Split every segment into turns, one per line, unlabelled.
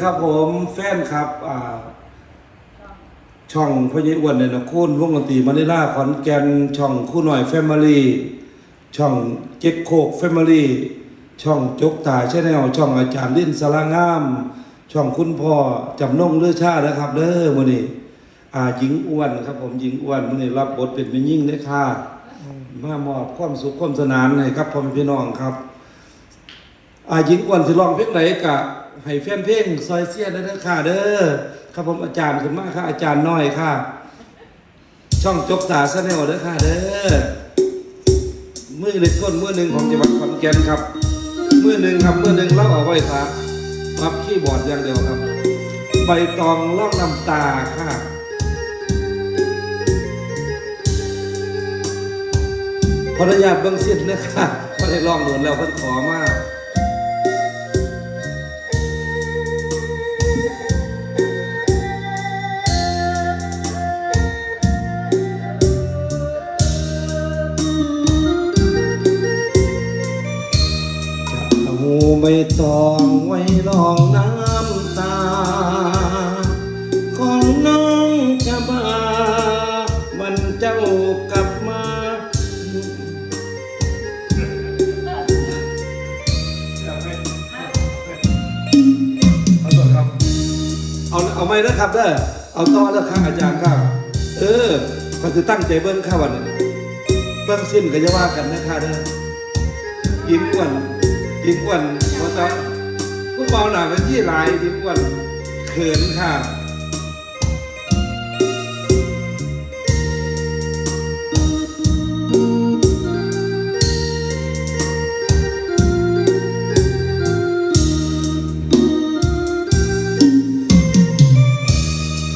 ครับผมแฟนครับอ่าช่องพญอ้วนเนี่ยนะคุณวงดนตรีมานิลาขอนแก่นช่องคู่หน่อยแฟมิลี่ช่องเจ็กโคกแฟมิลี่ช่องจกตาชแนลช่องอาจารย์ลิ้นสารางาม ช่องคุณพ่อจำนงเลือชาตินะครับเด้อมื้อนี้อ่าหญิงอ้วนครับ ผมหญิงอ้วนมื้อนี้รับบทเป็นแม่ยิ่งเด้ค่ะมามอบความสุขความสนานให้ครับพ่อพี่น้องครับอาหญิงอ้วนสิร้องเพลงไหนกะ ให้แฟนเพลงซอยเสียเด้อค่ะ เด้อครับผมอาจารย์ขึ้นมาค่ะ อาจารย์น้อยค่ะ ช่องจกตาแนลเด้อค่ะ เด้อมือเล็กก้นมือหนึ่งของจังหวัดขอนแก่นครับมือหนึ่งครับมือหนึ่งเล่าเอาไว้ครับรับคีย์บอร์ดอย่างเดียวครับ ใบตองล่องน้ำตาค่ะขออนุญาตเบื้องสิ้นนะคะก็ได้ลองโดนแล้วเพิ่นขอมา หูไม่ต้องไว้ลองน้ำตา ของน้องจะมาวันเจ้ากลับมาเอาต่อครับเอาเอาไม่นะครับเด้อเอาต่อแล้วครับอาจารย์ครับเออเขาจะตั้งใจเบิ้งข้าวันเบิ้งสิ้นก็จะว่ากันนะคะเด้อยิ้มอ้วน ยิ้มอ้วนเพราะต้องผู้เบาหนาเป็นที่หลายยิ้มอ้วนเขินค่ะ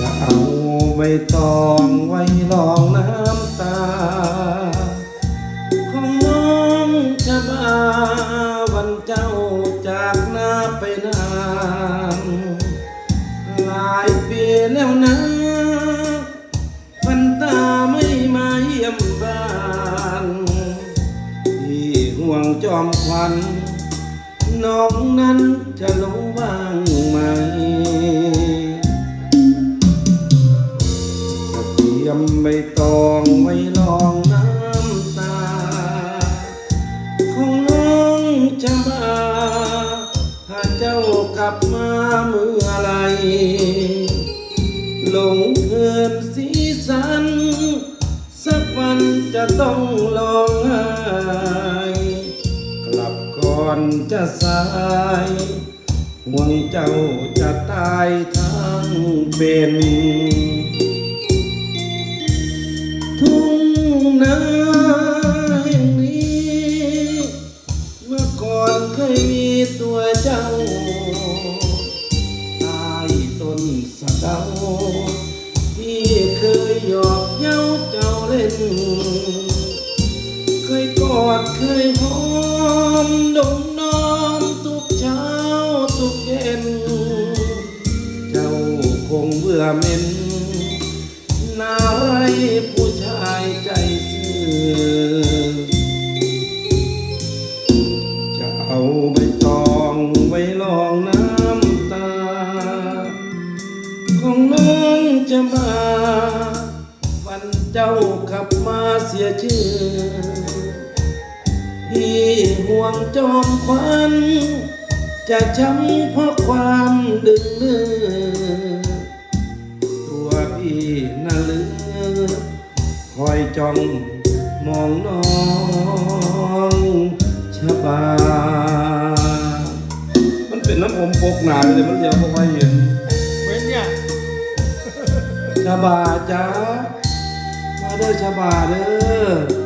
จะเอาไม่ต้องไว้ แล้วนะวันตาไม่มาเยี่ยมบ้านที่ห่วงจอมควันน้องนั้นจะลงบ้างไหมเตรียมใบตองไว้ลองน้ำตา ของน้องจะมาถ้าเจ้ากลับมาเมื่อไร หลงเกินสีสัน สักวันจะต้องลองหายกลับก่อนจะสายห่วงเจ้าจะตายทั้งเป็น เจ้าเคยกอดเคยหอมดมน้อมทุกเช้าทุกเย็น เจ้าคงเบื่อเหม็นน่าไรผู้ชายใจซื่อจะเอาใบตองไว้ลองน้ำตา ของน้องจะมา เจ้าขับมาเสียชื่อ พี่ห่วงจอมควันจะช้ำเพราะความดึงเลือตัวพี่น่ะลือคอยจ้องมองน้องชะบา มันเป็นน้ำผมปกหนาเลยมันเดียวไม่ค่อยเห็น
เว้นเนี่ย
ชะบาจ้า เด้อชะบาเด้อ